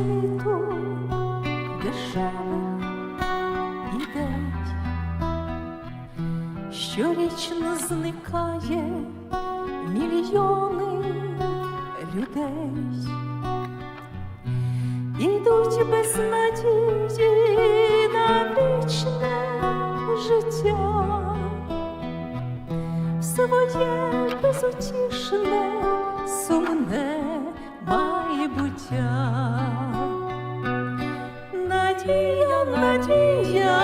світу. Дешевих ідей, щорічно зникає мільйони людей, ідуть без надії на вічне життя. Своє безутішне, сумне майбуття. Надія, надія,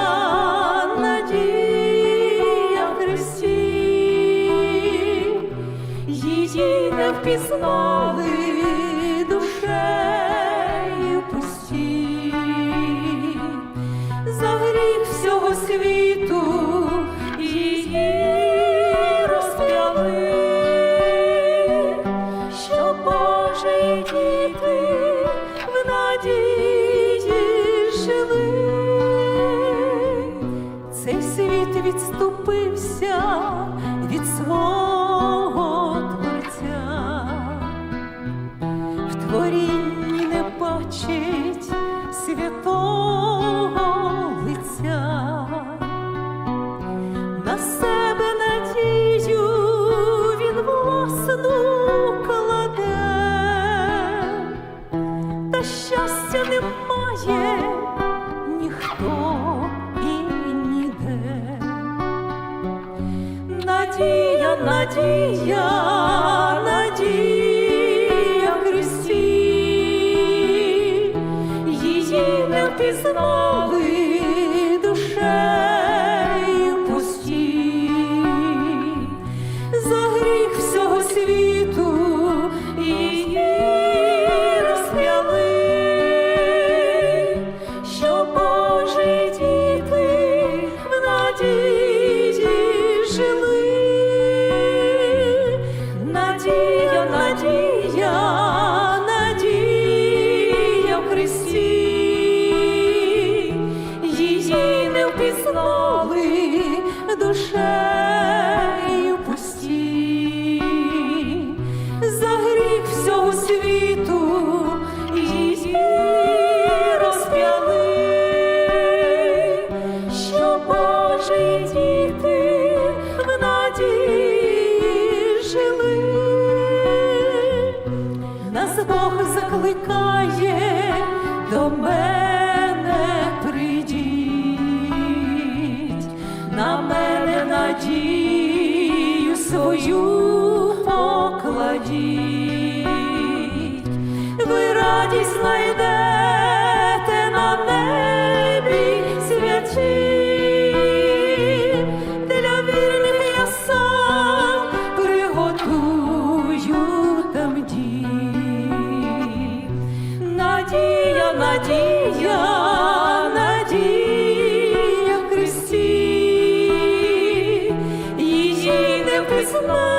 надія в Христі, її не впізнали Цей світ відступився від свого Творця. В творінні не бачить святого лиця, на себе надію він власну кладе, та щастя немає Надія, надія Нас Бог закликає до мене прийдіть, на мене надію свою покладіть, ви радість знайдете Надія, надія, надія Христі, її не впізнали